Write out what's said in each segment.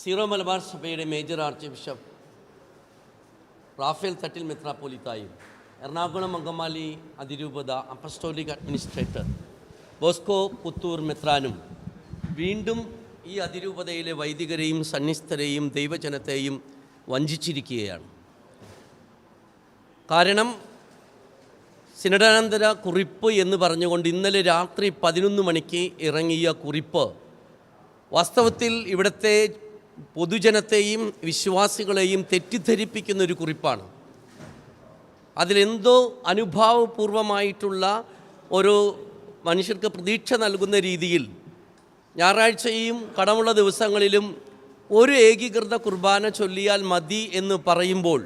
Zero Malabar സഭയുടെ major archbishop Rafale Thattil മെത്രാപ്പൊലിത്തായും. എറണാകുളം അങ്കമാലി അതിരൂപത അപ്പസ്റ്റോലിക് അഡ്മിനിസ്ട്രേറ്റർ ബോസ്കോ പുത്തൂർ മെത്രാനും വീണ്ടും ഈ അതിരൂപതയിലെ വൈദികരെയും സന്നിസ്ഥരെയും ദൈവജനത്തെയും വഞ്ചിച്ചിരിക്കുകയാണ്. കാരണം സിനഡാനന്തര കുറിപ്പ് എന്ന് പറഞ്ഞുകൊണ്ട് ഇന്നലെ രാത്രി പതിനൊന്ന് മണിക്ക് ഇറങ്ങിയ കുറിപ്പ് വാസ്തവത്തിൽ ഇവിടുത്തെ പൊതുജനത്തെയും വിശ്വാസികളെയും തെറ്റിദ്ധരിപ്പിക്കുന്ന ഒരു കുറിപ്പാണ്. അതിലെന്തോ അനുഭാവപൂർവമായിട്ടുള്ള ഒരു മനുഷ്യർക്ക് പ്രതീക്ഷ നൽകുന്ന രീതിയിൽ ഞായറാഴ്ചയും കടമുള്ള ദിവസങ്ങളിലും ഒരു ഏകീകൃത കുർബാന ചൊല്ലിയാൽ മതി എന്ന് പറയുമ്പോൾ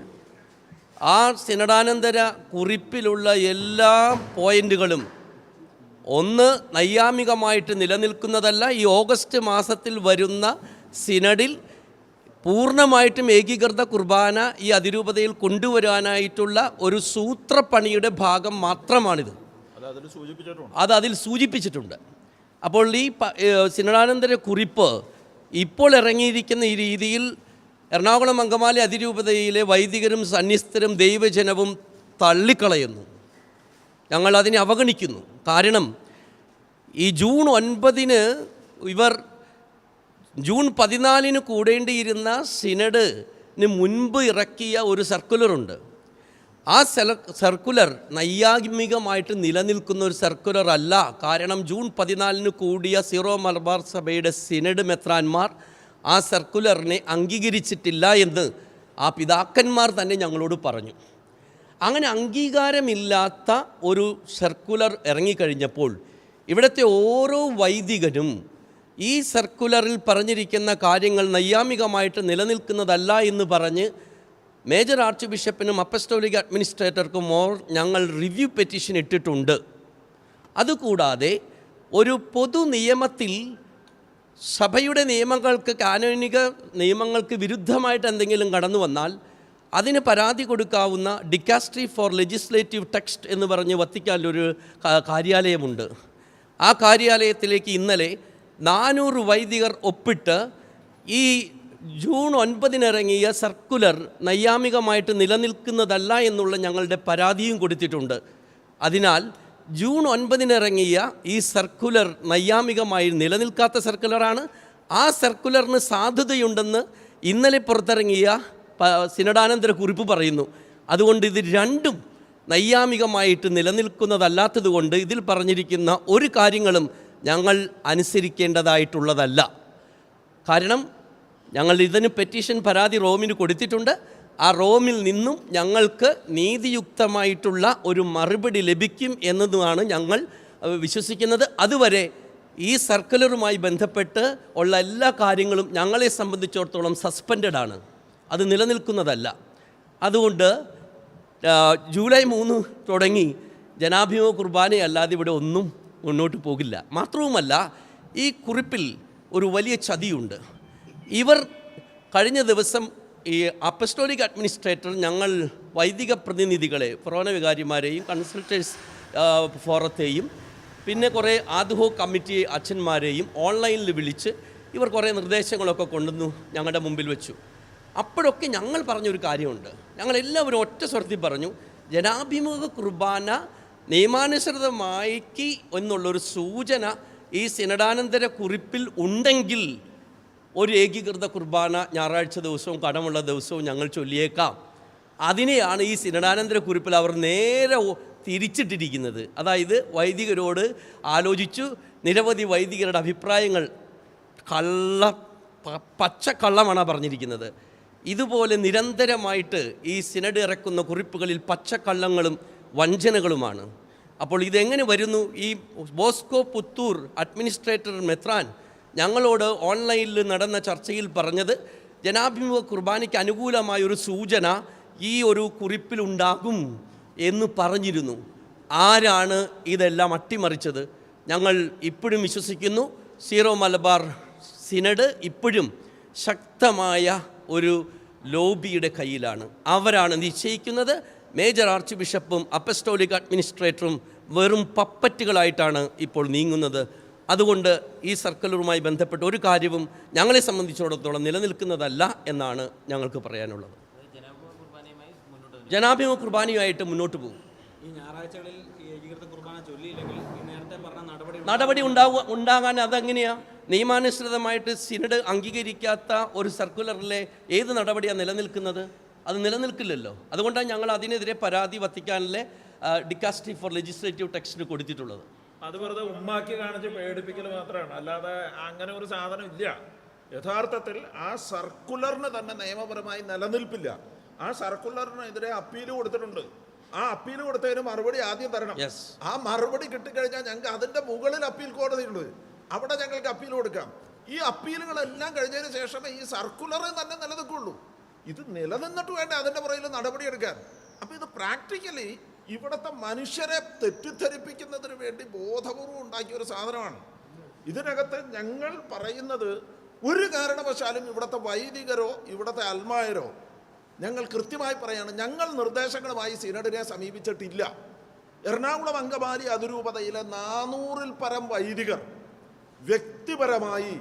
ആ സിനഡാനന്തര കുറിപ്പിലുള്ള എല്ലാ പോയിന്റുകളും ഒന്ന് നൈയാമികമായിട്ട് നിലനിൽക്കുന്നതല്ല ഈ ഓഗസ്റ്റ് മാസത്തിൽ വരുന്ന സിനഡിൽ പൂർണമായിട്ടും ഏകീകൃത കുർബാന ഈ അതിരൂപതയിൽ കൊണ്ടുവരാനായിട്ടുള്ള ഒരു സൂത്രപ്പണിയുടെ ഭാഗം മാത്രമാണിത്. അത് അതിൽ സൂചിപ്പിച്ചിട്ടുണ്ട്. അപ്പോൾ ഈ സിനഡാനന്തര കുറിപ്പ് ഇപ്പോൾ ഇറങ്ങിയിരിക്കുന്ന ഈ രീതിയിൽ എറണാകുളം അങ്കമാലി അതിരൂപതയിലെ വൈദികരും സന്യസ്തരും ദൈവജനവും തള്ളിക്കളയുന്നു. ഞങ്ങൾ അതിനെ അവഗണിക്കുന്നു. കാരണം ഈ ജൂൺ ഒൻപതിന് ഇവർ ജൂൺ പതിനാലിന് കൂടേണ്ടിയിരുന്ന സിനഡിന് മുൻപ് ഇറക്കിയ ഒരു സർക്കുലറുണ്ട്. ആ സെല സർക്കുലർ നൈയാമികമായിട്ട് നിലനിൽക്കുന്ന ഒരു സർക്കുലർ അല്ല. കാരണം ജൂൺ പതിനാലിന് കൂടിയ സീറോ മലബാർ സഭയുടെ സിനഡ് മെത്രാന്മാർ ആ സർക്കുലറിനെ അംഗീകരിച്ചിട്ടില്ല എന്ന് ആ പിതാക്കന്മാർ തന്നെ ഞങ്ങളോട് പറഞ്ഞു. അങ്ങനെ അംഗീകാരമില്ലാത്ത ഒരു സർക്കുലർ ഇറങ്ങിക്കഴിഞ്ഞപ്പോൾ ഇവിടുത്തെ ഓരോ വൈദികനും ഈ സർക്കുലറിൽ പറഞ്ഞിരിക്കുന്ന കാര്യങ്ങൾ നൈയാമികമായിട്ട് നിലനിൽക്കുന്നതല്ല എന്ന് പറഞ്ഞ് മേജർ ആർച്ച് ബിഷപ്പിനും അപ്പസ്റ്റോലിക് അഡ്മിനിസ്ട്രേറ്റർക്കും ഓർ ഞങ്ങൾ റിവ്യൂ പെറ്റീഷൻ ഇട്ടിട്ടുണ്ട്. അതുകൂടാതെ ഒരു പൊതു നിയമത്തിൽ സഭയുടെ നിയമങ്ങൾക്ക് കാനോനിക നിയമങ്ങൾക്ക് വിരുദ്ധമായിട്ട് എന്തെങ്കിലും കടന്നു വന്നാൽ അതിന് പരാതി കൊടുക്കാവുന്ന ഡിക്കാസ്ട്രി ഫോർ ലെജിസ്ലേറ്റീവ് ടെക്സ്റ്റ് എന്ന് പറഞ്ഞ് വത്തിക്കാനിലൊരു കാര്യാലയമുണ്ട്. ആ കാര്യാലയത്തിലേക്ക് ഇന്നലെ നാനൂറ് വൈദികർ ഒപ്പിട്ട് ഈ ജൂൺ ഒൻപതിനിറങ്ങിയ സർക്കുലർ നൈയാമികമായിട്ട് നിലനിൽക്കുന്നതല്ല എന്നുള്ള ഞങ്ങളുടെ പരാതിയും കൊടുത്തിട്ടുണ്ട്. അതിനാൽ ജൂൺ ഒൻപതിനിറങ്ങിയ ഈ സർക്കുലർ നൈയാമികമായി നിലനിൽക്കാത്ത സർക്കുലറാണ്. ആ സർക്കുലറിന് സാധുതയുണ്ടെന്ന് ഇന്നലെ പുറത്തിറങ്ങിയ സിനഡാനന്തര കുറിപ്പ് പറയുന്നു. അതുകൊണ്ട് ഇത് രണ്ടും നൈയാമികമായിട്ട് നിലനിൽക്കുന്നതല്ലാത്തതുകൊണ്ട് ഇതിൽ പറഞ്ഞിരിക്കുന്ന ഒരു കാര്യങ്ങളും ഞങ്ങൾ അനുസരിക്കേണ്ടതായിട്ടുള്ളതല്ല. കാരണം ഞങ്ങൾ ഇതിന് പെറ്റീഷൻ പരാതി റോമിന് കൊടുത്തിട്ടുണ്ട്. ആ റോമിൽ നിന്നും ഞങ്ങൾക്ക് നീതിയുക്തമായിട്ടുള്ള ഒരു മറുപടി ലഭിക്കും എന്നതുമാണ് ഞങ്ങൾ വിശ്വസിക്കുന്നത്. അതുവരെ ഈ സർക്കുലറുമായി ബന്ധപ്പെട്ട് ഉള്ള എല്ലാ കാര്യങ്ങളും ഞങ്ങളെ സംബന്ധിച്ചിടത്തോളം സസ്പെൻഡഡ് ആണ്. അത് നിലനിൽക്കുന്നതല്ല. അതുകൊണ്ട് ജൂലൈ മൂന്ന് തുടങ്ങി ജനാഭിമുഖ കുർബാനയല്ലാതെ ഇവിടെ ഒന്നും മുന്നോട്ട് പോകില്ല. മാത്രവുമല്ല ഈ കുറിപ്പിൽ ഒരു വലിയ ചതിയുണ്ട്. ഇവർ കഴിഞ്ഞ ദിവസം ഈ അപ്പസ്റ്റോലിക് അഡ്മിനിസ്ട്രേറ്റർ ഞങ്ങൾ വൈദിക പ്രതിനിധികളെ ഫൊറോന വികാരിമാരെയും കൺസൾട്ടേഴ്സ് ഫോറത്തെയും പിന്നെ കുറേ ആദ്ഹോ കമ്മിറ്റി അച്ഛന്മാരെയും ഓൺലൈനിൽ വിളിച്ച് ഇവർ കുറേ നിർദ്ദേശങ്ങളൊക്കെ കൊണ്ടുവന്നു ഞങ്ങളുടെ മുമ്പിൽ വെച്ചു. അപ്പോഴൊക്കെ ഞങ്ങൾ പറഞ്ഞൊരു കാര്യമുണ്ട്. ഞങ്ങൾ എല്ലാവരും ഒറ്റ സ്വരത്തിൽ പറഞ്ഞു ജനാഭിമുഖ കുർബാന നിയമാനുസൃതമാക്കി എന്നുള്ളൊരു സൂചന ഈ സിനഡാനന്തര കുറിപ്പിൽ ഉണ്ടെങ്കിൽ ഒരു ഏകീകൃത കുർബാന ഞായറാഴ്ച ദിവസവും കടമുള്ള ദിവസവും ഞങ്ങൾ ചൊല്ലിയേക്കാം. അതിനെയാണ് ഈ സിനഡാനന്തര കുറിപ്പിൽ അവർ നേരെ തിരിച്ചിട്ടിരിക്കുന്നത്. അതായത് വൈദികരോട് ആലോചിച്ചു. നിരവധി വൈദികരുടെ അഭിപ്രായങ്ങൾ കള്ള പച്ച കള്ളമാണ് പറഞ്ഞിരിക്കുന്നത്. ഇതുപോലെ നിരന്തരമായിട്ട് ഈ സിനഡ് ഇറക്കുന്ന കുറിപ്പുകളിൽ പച്ചക്കള്ളങ്ങളും വഞ്ചനകളുമാണ്. അപ്പോൾ ഇതെങ്ങനെ വരുന്നു? ഈ ബോസ്കോ പുത്തൂർ അഡ്മിനിസ്ട്രേറ്റർ മെത്രാൻ ഞങ്ങളോട് ഓൺലൈനിൽ നടന്ന ചർച്ചയിൽ പറഞ്ഞത് ജനാഭിമുഖ കുർബാനയ്ക്ക് അനുകൂലമായൊരു സൂചന ഈ ഒരു കുറിപ്പിലുണ്ടാകും എന്ന് പറഞ്ഞിരുന്നു. ആരാണ് ഇതെല്ലാം അട്ടിമറിച്ചത്? ഞങ്ങൾ ഇപ്പോഴും വിശ്വസിക്കുന്നു. സീറോ മലബാർ സിനഡ് ഇപ്പോഴും ശക്തമായ ഒരു ലോബിയുടെ കയ്യിലാണ്. അവരാണ് നിശ്ചയിക്കുന്നത്. മേജർ ആർച്ച് ബിഷപ്പും അപ്പസ്റ്റോലിക് അഡ്മിനിസ്ട്രേറ്ററും വെറും പപ്പറ്റുകളായിട്ടാണ് ഇപ്പോൾ നീങ്ങുന്നത്. അതുകൊണ്ട് ഈ സർക്കിളുമായി ബന്ധപ്പെട്ട ഒരു കാര്യവും ഞങ്ങളെ സംബന്ധിച്ചിടത്തോളം നിലനിൽക്കുന്നതല്ല എന്നാണ് ഞങ്ങൾക്ക് പറയാനുള്ളത്. ജനാഭിമുഖ കുർബാനയുമായിട്ട് മുന്നോട്ട് പോകും. നടപടി ഉണ്ടാവുക ഉണ്ടാകാൻ അതെങ്ങനെയാ? നിയമാനുസൃതമായിട്ട് സിനഡ് അംഗീകരിക്കാത്ത ഒരു സർക്കുലറിലെ ഏത് നടപടിയാണ് നിലനിൽക്കുന്നത്? അത് നിലനിൽക്കില്ലല്ലോ. അതുകൊണ്ടാണ് ഞങ്ങൾ അതിനെതിരെ പരാതി വത്തിക്കാനിലെ ഡിക്കാസ്റ്റി ഫോർ ലെജിസ്ലേറ്റീവ് ടെക്സ്റ്റിന് കൊടുത്തിട്ടുള്ളത്. അത് വെറുതെ ഉമ്മാക്കി കാണിച്ച് പേടിപ്പിക്കൽ മാത്രമാണ്. അല്ലാതെ അങ്ങനെ ഒരു സാധനം ഇല്ല. യഥാർത്ഥത്തിൽ ആ സർക്കുലറിന് തന്നെ നിയമപരമായി നിലനിൽപ്പില്ല. ആ സർക്കുലറിനെതിരെ അപ്പീൽ കൊടുത്തിട്ടുണ്ട്. ആ അപ്പീൽ കൊടുത്തതിന് മറുപടി ആദ്യം തരണം. ആ മറുപടി കിട്ടിക്കഴിഞ്ഞാൽ ഞങ്ങൾക്ക് അതിന്റെ മുകളിൽ അപ്പീൽ കോടതിയുണ്ട് അവിടെ ഞങ്ങൾക്ക് അപ്പീൽ കൊടുക്കാം. ഈ അപ്പീലുകളെല്ലാം കഴിഞ്ഞതിന് ശേഷമേ ഈ സർക്കുലർ തന്നെ നിലനിൽക്കുള്ളൂ. ഇത് നിലനിന്നിട്ട് വേണ്ട അതിന്റെ പുറകിൽ നടപടിയെടുക്കാൻ അപ്പോൾ ഇത് പ്രാക്ടിക്കലി ഇവിടുത്തെ മനുഷ്യരെ തെറ്റിദ്ധരിപ്പിക്കുന്നതിന് വേണ്ടി ബോധപൂർവം ഉണ്ടാക്കിയ ഒരു സാധനമാണ്. ഇതിനകത്ത് ഞങ്ങൾ പറയുന്നത് ഒരു കാരണവശാലും ഇവിടുത്തെ വൈദികരോ ഇവിടുത്തെ അൽമായരോ ഞങ്ങൾ കൃത്യമായി പറയാണ് ഞങ്ങൾ നിർദ്ദേശങ്ങളുമായി സിനഡിനെ സമീപിച്ചിട്ടില്ല. എറണാകുളം അങ്കമാലി അതിരൂപതയിലെ നാനൂറിൽ പരം വൈദികർ വ്യക്തിപരമായി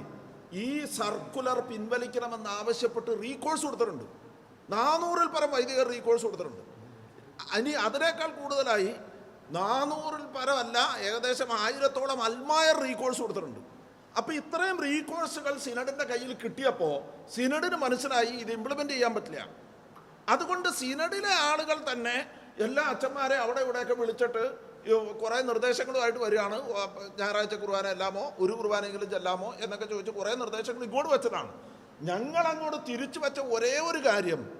ഈ സർക്കുലർ പിൻവലിക്കണമെന്ന് ആവശ്യപ്പെട്ട് റീകോഴ്സ് കൊടുത്തിട്ടുണ്ട്. നാനൂറിൽ പരം വൈദികർ റീകോഴ്സ് കൊടുത്തിട്ടുണ്ട്. ഇനി അതിനേക്കാൾ കൂടുതലായി നാനൂറിൽ പരമല്ല ഏകദേശം ആയിരത്തോളം അൽമായർ റീകോഴ്സ് കൊടുത്തിട്ടുണ്ട്. അപ്പോൾ ഇത്രയും റീകോഴ്സുകൾ സിനഡിന്റെ കയ്യിൽ കിട്ടിയപ്പോൾ സിനഡിന് മനസ്സിലായി ഇത് ഇംപ്ലിമെന്റ് ചെയ്യാൻ പറ്റില്ല. അതുകൊണ്ട് സിനഡിലെ ആളുകൾ തന്നെ എല്ലാ അച്ഛന്മാരെ അവിടെ ഇവിടെയൊക്കെ വിളിച്ചിട്ട് കുറേ നിർദ്ദേശങ്ങളുമായിട്ട് വരികയാണ്. ഞായറാഴ്ച കുർബാന എല്ലാമോ ഒരു കുർബാനെങ്കിലും ചെല്ലാമോ എന്നൊക്കെ ചോദിച്ച് കുറേ നിർദ്ദേശങ്ങൾ ഇങ്ങോട്ട് വെച്ചതാണ്. ഞങ്ങൾ അങ്ങോട്ട് തിരിച്ചു വെച്ച ഒരേ ഒരു കാര്യം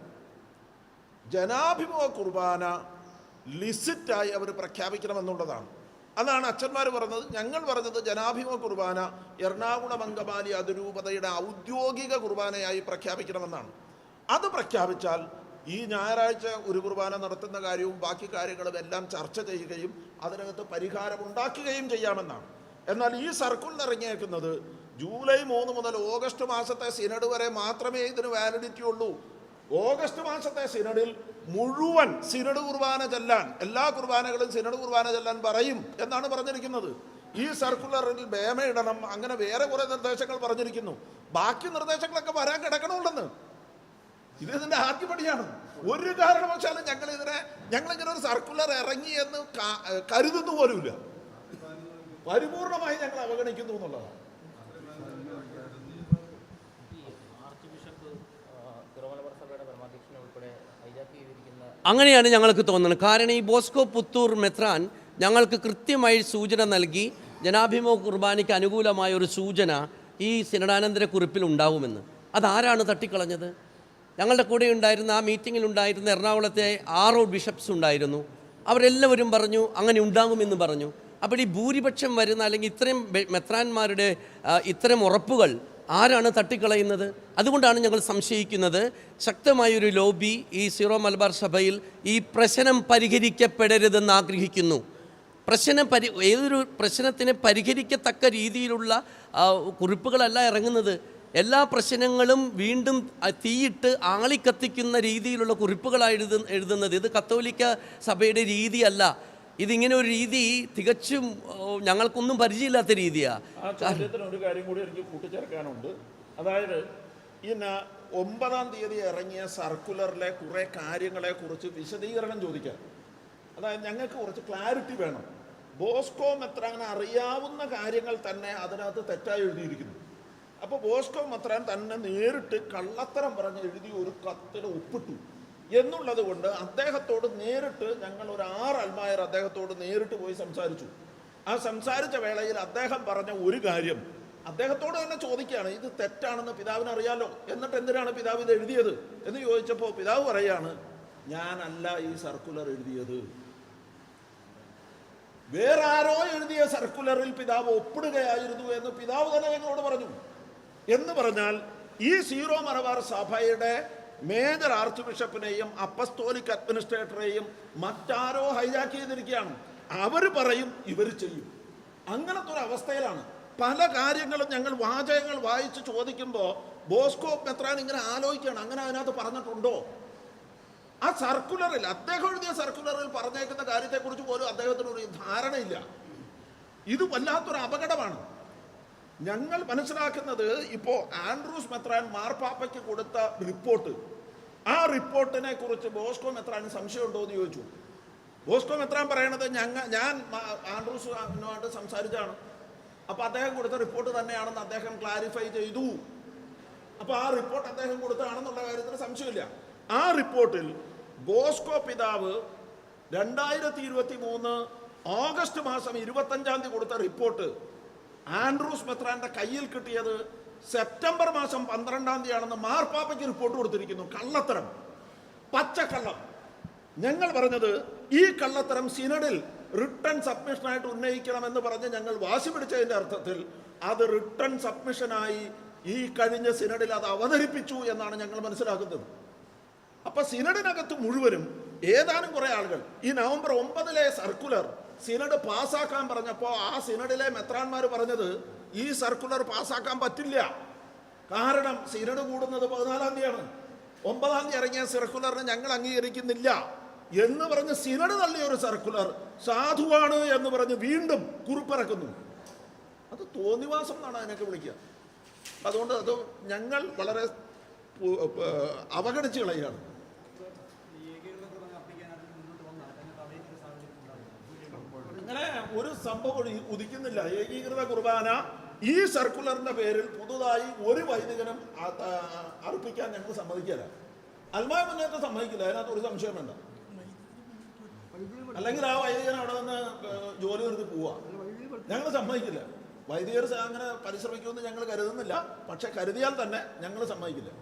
ജനാഭിമുഖ കുർബാന ലിസിറ്റായി അവർ പ്രഖ്യാപിക്കണമെന്നുള്ളതാണ്. അതാണ് അച്ഛന്മാർ പറഞ്ഞത്. ഞങ്ങൾ പറഞ്ഞത് ജനാഭിമുഖ കുർബാന എറണാകുളം അങ്കമാലി അതിരൂപതയുടെ ഔദ്യോഗിക കുർബാനയായി പ്രഖ്യാപിക്കണമെന്നാണ്. അത് പ്രഖ്യാപിച്ചാൽ ഈ ഞായറാഴ്ച ഒരു കുർബാന നടത്തുന്ന കാര്യവും ബാക്കി കാര്യങ്ങളും എല്ലാം ചർച്ച ചെയ്യുകയും അതിനകത്ത് പരിഹാരം ഉണ്ടാക്കുകയും ചെയ്യാമെന്നാണ്. എന്നാൽ ഈ സർക്കിളിൽ ഇറങ്ങിയേക്കുന്നത് ജൂലൈ മൂന്ന് മുതൽ ഓഗസ്റ്റ് മാസത്തെ സിനഡ് വരെ മാത്രമേ ഇതിന് വാലിഡിറ്റി ഉള്ളൂ. ഓഗസ്റ്റ് മാസത്തെ സിനഡിൽ മുഴുവൻ സിനഡ് കുർബാന ചെല്ലാൻ എല്ലാ കുർബാനകളും സിനഡ് കുർബാന ചെല്ലാൻ പറയും എന്നാണ് പറഞ്ഞിരിക്കുന്നത്. ഈ സർക്കുലറിൽ ബേമ ഇടണം അങ്ങനെ വേറെ കുറേ നിർദ്ദേശങ്ങൾ പറഞ്ഞിരിക്കുന്നു. ബാക്കി നിർദ്ദേശങ്ങളൊക്കെ വരാൻ കിടക്കണമുണ്ടെന്ന്. ഇത് ഇതിന്റെ ആദ്യപടിയാണ് ഒരു കാരണവശാലും ഞങ്ങൾ ഇതിനെ ഞങ്ങൾ ഇങ്ങനെ ഒരു സർക്കുലർ ഇറങ്ങി എന്ന് കരുതുന്ന പോലുമില്ല. പരിപൂർണമായി ഞങ്ങൾ അവഗണിക്കുന്നു എന്നുള്ളതാണ്. അങ്ങനെയാണ് ഞങ്ങൾക്ക് തോന്നുന്നത്. കാരണം ഈ ബോസ്കോ പുത്തൂർ മെത്രാൻ ഞങ്ങൾക്ക് കൃത്യമായി സൂചന നൽകി ജനാഭിമുഖ കുർബാനയ്ക്ക് അനുകൂലമായ ഒരു സൂചന ഈ സിനഡാനന്തര കുറിപ്പിൽ ഉണ്ടാവുമെന്ന്. അതാരാണ് തട്ടിക്കളഞ്ഞത്? ഞങ്ങളുടെ കൂടെ ഉണ്ടായിരുന്ന ആ മീറ്റിങ്ങിൽ ഉണ്ടായിരുന്ന എറണാകുളത്തെ ആറോ ബിഷപ്സ് ഉണ്ടായിരുന്നു. അവരെല്ലാവരും പറഞ്ഞു അങ്ങനെ ഉണ്ടാകുമെന്ന് പറഞ്ഞു. അപ്പോൾ ഈ ഭൂരിപക്ഷം വരുന്ന അല്ലെങ്കിൽ ഇത്രയും മെത്രാന്മാരുടെ ഇത്തരം ഉറപ്പുകൾ ആരാണ് തട്ടിക്കളയുന്നത്? അതുകൊണ്ടാണ് ഞങ്ങൾ സംശയിക്കുന്നത്. ശക്തമായൊരു ലോബി ഈ സീറോ മലബാർ സഭയിൽ ഈ പ്രശ്നം പരിഹരിക്കപ്പെടരുതെന്ന് ആഗ്രഹിക്കുന്നു. പ്രശ്നം പരി ഏതൊരു പ്രശ്നത്തിന് പരിഹരിക്കത്തക്ക രീതിയിലുള്ള കുറിപ്പുകളല്ല ഇറങ്ങുന്നത്. എല്ലാ പ്രശ്നങ്ങളും വീണ്ടും തീയിട്ട് ആളിക്കത്തിക്കുന്ന രീതിയിലുള്ള കുറിപ്പുകളാണ് എഴുതു എഴുതുന്നത്. ഇത് കത്തോലിക്ക സഭയുടെ രീതിയല്ല. ഇതിങ്ങനെ ഒരു രീതി തികച്ചും ഞങ്ങൾക്കൊന്നും പരിചയമില്ലാത്ത രീതിയാണ് ഒരു കാര്യം കൂടി എനിക്ക് കൂട്ടിച്ചേർക്കാനുണ്ട്. അതായത് ഇന്ന് ഒമ്പതാം തീയതി ഇറങ്ങിയ സർക്കുലറിലെ കുറേ കാര്യങ്ങളെ കുറിച്ച് വിശദീകരണം ചോദിക്കാം. അതായത് ഞങ്ങൾക്ക് കുറച്ച് ക്ലാരിറ്റി വേണം. ബോസ്കോ മെത്രാൻ അറിയാവുന്ന കാര്യങ്ങൾ തന്നെ അതിനകത്ത് തെറ്റായി എഴുതിയിരിക്കുന്നു. അപ്പോൾ ബോസ്കോ മത്രാൻ തന്നെ നേരിട്ട് കള്ളത്തരം പറഞ്ഞ് എഴുതി ഒരു കത്തിൽ ഒപ്പിട്ടു. എന്നുള്ളത് കൊണ്ട് അദ്ദേഹത്തോട് നേരിട്ട് ഞങ്ങൾ ഒരു ആറ് അൽമായർ അദ്ദേഹത്തോട് നേരിട്ട് പോയി സംസാരിച്ചു. ആ സംസാരിച്ച വേളയിൽ അദ്ദേഹം പറഞ്ഞ ഒരു കാര്യം അദ്ദേഹത്തോട് തന്നെ ചോദിക്കുകയാണ് ഇത് തെറ്റാണെന്ന് പിതാവിന് അറിയാലോ? എന്നിട്ട് എന്തിനാണ് പിതാവ് ഇത് എഴുതിയത്? എന്ന് ചോദിച്ചപ്പോൾ പിതാവ് പറയാണ് ഞാനല്ല ഈ സർക്കുലർ എഴുതിയത്. വേറെ ആരോ എഴുതിയ സർക്കുലറിൽ പിതാവ് ഒപ്പിടുകയായിരുന്നു എന്ന് പിതാവ് തന്നെ ഞങ്ങളോട് പറഞ്ഞു. എന്ന് പറഞ്ഞാൽ ഈ സീറോ മലബാർ സഭയുടെ മേജർ ആർച്ച് ബിഷപ്പിനെയും അപ്പസ്തോലിക് അഡ്മിനിസ്ട്രേറ്ററെയും മറ്റാരോ ഹൈജാക്ക് ചെയ്തിരിക്കുകയാണ്. അവർ പറയും ഇവർ ചെയ്യും. അങ്ങനത്തെ ഒരു അവസ്ഥയിലാണ്. പല കാര്യങ്ങളും ഞങ്ങൾ വാചകങ്ങൾ വായിച്ച് ചോദിക്കുമ്പോൾ ബോസ്കോ മെത്രാൻ ഇങ്ങനെ ആലോചിക്കുകയാണ്. അങ്ങനെ അതിനകത്ത് പറഞ്ഞിട്ടുണ്ടോ? ആ സർക്കുലറിൽ അദ്ദേഹം എഴുതിയ സർക്കുലറിൽ പറഞ്ഞേക്കുന്ന കാര്യത്തെക്കുറിച്ച് പോലും അദ്ദേഹത്തിനൊരു ധാരണയില്ല. ഇത് വല്ലാത്തൊരു അപകടമാണ്. ഞങ്ങൾ മനസ്സിലാക്കുന്നത് ഇപ്പോൾ ആൻഡ്രൂസ് മെത്രാൻ മാർപ്പാപ്പയ്ക്ക് കൊടുത്ത റിപ്പോർട്ട്. ആ റിപ്പോർട്ടിനെ കുറിച്ച് ബോസ്കോ മെത്രാന് സംശയമുണ്ടോ എന്ന് ചോദിച്ചു. ബോസ്കോ മെത്രാൻ പറയണത് ഞങ്ങൾ ഞാൻ ആൻഡ്രൂസുമായിട്ട് സംസാരിച്ചാണ് അപ്പോൾ അദ്ദേഹം കൊടുത്ത റിപ്പോർട്ട് തന്നെയാണെന്ന് അദ്ദേഹം ക്ലാരിഫൈ ചെയ്തു. അപ്പോൾ ആ റിപ്പോർട്ട് അദ്ദേഹം കൊടുത്തതാണെന്നുള്ള കാര്യത്തിന് സംശയമില്ല. ആ റിപ്പോർട്ടിൽ ബോസ്കോ പിതാവ് രണ്ടായിരത്തി ഇരുപത്തി മൂന്ന് ഓഗസ്റ്റ് മാസം ഇരുപത്തഞ്ചാം തീയതി കൊടുത്ത റിപ്പോർട്ട് ആൻഡ്രൂസ് മെത്രാന്റെ കയ്യിൽ കിട്ടിയത് സെപ്റ്റംബർ മാസം പന്ത്രണ്ടാം തീയതിയാണെന്ന് മാർപ്പാപ്പയ്ക്ക് റിപ്പോർട്ട് കൊടുത്തിരിക്കുന്നു. കള്ളത്തരം. പച്ചക്കള്ളം. ഞങ്ങൾ പറഞ്ഞത് ഈ കള്ളത്തരം സിനഡിൽ റിട്ടേൺ സബ്മിഷനായിട്ട് ഉന്നയിക്കണം എന്ന് പറഞ്ഞ് ഞങ്ങൾ വാശി പിടിച്ചതിന്റെ അർത്ഥത്തിൽ അത് റിട്ടേൺ സബ്മിഷനായി ഈ കഴിഞ്ഞ സിനഡിൽ അത് അവതരിപ്പിച്ചു എന്നാണ് ഞങ്ങൾ മനസ്സിലാക്കുന്നത്. അപ്പൊ സിനഡിനകത്ത് മുഴുവനും ഏതാനും കുറെ ആളുകൾ. ഈ നവംബർ ഒമ്പതിലെ സർക്കുലർ സിനഡ് പാസ്സാക്കാൻ പറഞ്ഞപ്പോൾ ആ സിനഡിലെ മെത്രാന്മാർ പറഞ്ഞത് ഈ സർക്കുലർ പാസ്സാക്കാൻ പറ്റില്ല. കാരണം സിനഡ് കൂടുന്നത് പതിനാലാം തീയതിയാണ്. ഒമ്പതാം തീയതി ഇറങ്ങിയ സർക്കുലറിനെ ഞങ്ങൾ അംഗീകരിക്കുന്നില്ല എന്ന് പറഞ്ഞ് സിനഡ് തള്ളിയ ഒരു സർക്കുലർ സാധുവാണ് എന്ന് പറഞ്ഞ് വീണ്ടും കുറിപ്പിറക്കുന്നു. അത് തോന്നിവാസം എന്നാണ് അതിനൊക്കെ വിളിക്കുക. അതുകൊണ്ട് അത് ഞങ്ങൾ വളരെ അവഗണിച്ച് കളയുകയാണ്. അങ്ങനെ ഒരു സംഭവം ഉദിക്കുന്നില്ല. ഏകീകൃത കുർബാന ഈ സർക്കുലറിന്റെ പേരിൽ പുതുതായി ഒരു വൈദികനും അർപ്പിക്കാൻ ഞങ്ങൾ സമ്മതിക്കില്ല അൽമായ മുന്നേറ്റം സമ്മതിക്കില്ല. അതിനകത്ത് ഒരു സംശയം വേണ്ട. അല്ലെങ്കിൽ ആ വൈദികൻ അവിടെ നിന്ന് ജോലി നിർത്തി പോവാ. ഞങ്ങൾ സമ്മതിക്കില്ല. വൈദികർ അങ്ങനെ പരിശ്രമിക്കുമെന്ന് ഞങ്ങൾ കരുതുന്നില്ല. പക്ഷെ കരുതിയാൽ തന്നെ ഞങ്ങൾ സമ്മതിക്കില്ല.